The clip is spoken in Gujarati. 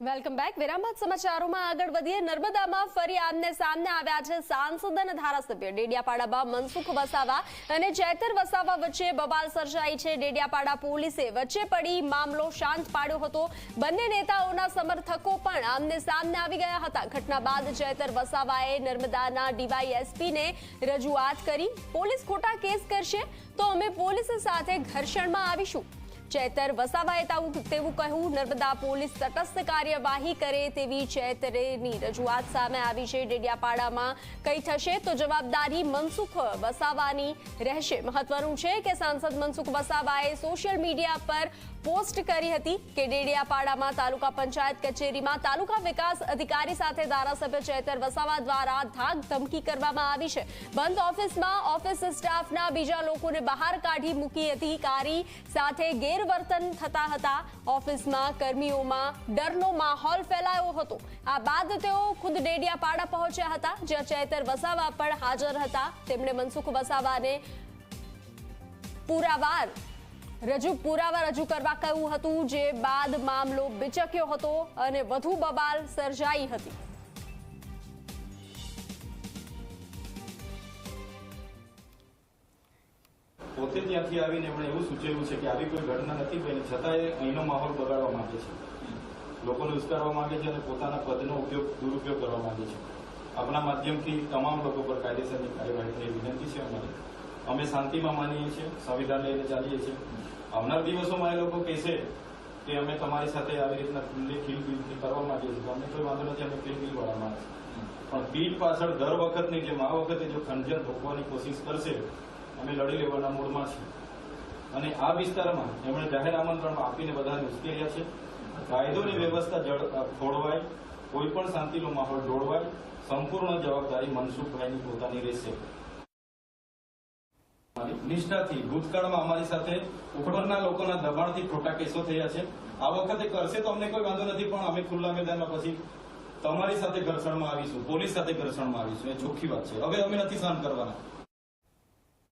વેલકમ બેક વિરામ સમાચારોમાં આગળ વધીએ. નર્મદામાં ફરી આમને સામને આવ્યા છે સાંસદ અને ધારાસભ્ય ડેડિયાપાડામાં મનસુખ વસાવા અને ચેતર વસાવા વચ્ચે બબાલ સર્જાઈ છે. ડેડિયાપાડા પોલીસે વચ્ચે પડી મામલો શાંત પાડ્યો હતો. બંને નેતાઓના સમર્થકો પણ આમને સામને આવી ગયા હતા. ઘટના બાદ ચેતર વસાવાએ નર્મદાના ડીવાયએસપીને રજૂઆત કરી. પોલીસ ખોટા કેસ કરશે તો અમે પોલીસ સાથે ઘર્ષણમાં આવીશું. ચેતર વસાવાએ તેવું કહ્યું, નર્મદા પોલીસ તટસ્થ કાર્યવાહી કરે તેવી ચેતરેની રજૂઆત સામે આવી છે. ડેડિયાપાડામાં કઈ થશે તો જવાબદારી મનસુખ વસાવાની રહેશે. મહત્વનું છે કે સાંસદ મનસુખ વસાવાએ સોશિયલ મીડિયા પર પોસ્ટ કરી હતી કે ડેડિયાપાડામાં તાલુકા પંચાયત કચેરીમાં તાલુકા વિકાસ અધિકારી સાથે ધારાસભ્ય ચેતર વસાવા દ્વારા ધાક ધમકી કરવામાં આવી છે. બંધ ઓફિસમાં ઓફિસ સ્ટાફના બીજા લોકોને બહાર કાઢી મૂકી હતી. કારી સાથે ગેરવર્તન થતા હતા. ઓફિસમાં કર્મીઓમાં ડરનો માહોલ ફેલાયો હતો. આ બાદ તેઓ ખુદ ડેડિયાપાડા પહોંચ્યા હતા, જ્યાં ચેતર વસાવા પણ હાજર હતા. તેમણે મનસુખ વસાવાને પુરાવાર રજૂ પુરાવા રજૂ કરવા કહ્યું હતું, જે બાદ મામલો બિચક્યો હતો અને વધુ બબાલ સર્જાઈ હતી. પોતે ત્યાંથી આવીને એમણે એવું સૂચવ્યું છે કે આવી કોઈ ઘટના નથી બની. છતાંય અહીંનો માહોલ બગાડવા માંગે છે. લોકોને ઉશ્કારવા માંગે છે અને પોતાના પદનો ઉપયોગ, દુરુપયોગ કરવા માંગે છે. આપણા માધ્યમથી તમામ લોકો પર કાયદેસરની કાર્યવાહી થઈ વિનંતી છે અમારી. અમે શાંતિમાં માનીએ છીએ, સંવિધાન લઈને ચાલીએ છીએ. આવનાર દિવસોમાં એ લોકો કહેશે કે અમે તમારી સાથે આવી રીતના ખુલ્લી બિલ કરવા માંગીએ છીએ. અમને કોઈ વાંધો નથી, અમે ખીલબિલ વાળા માણસ. પણ પીઠ પાછળ દર વખતની જેમ આ વખતે જો ખંજર ભોગવાની કોશિશ કરશે અમે લડી લેવાના મૂળમાં છીએ. અને આ વિસ્તારમાં એમણે જાહેર આમંત્રણ આપીને બધાને ઉશ્કેર્યા છે. કાયદોની વ્યવસ્થા ખોળવાય, કોઈ પણ શાંતિનો માહોલ જોડવાય સંપૂર્ણ જવાબદારી મનસુખભાઈની પોતાની રહેશે. નિષ્ઠાથી, ભૂતકાળમાં અમારી સાથે ઉપરના લોકોના દબાણથી ખોટા કેસો થયા છે. આ વખતે કરશે તો અમને કોઈ વાંધો નથી, પણ અમે ખુલ્લા મેદાનમાં પછી તમારી સાથે ઘર્ષણમાં આવીશું, પોલીસ સાથે ઘર્ષણમાં આવીશું. એ ચોખ્ખી વાત છે. હવે અમે નથી સહન કરવાના.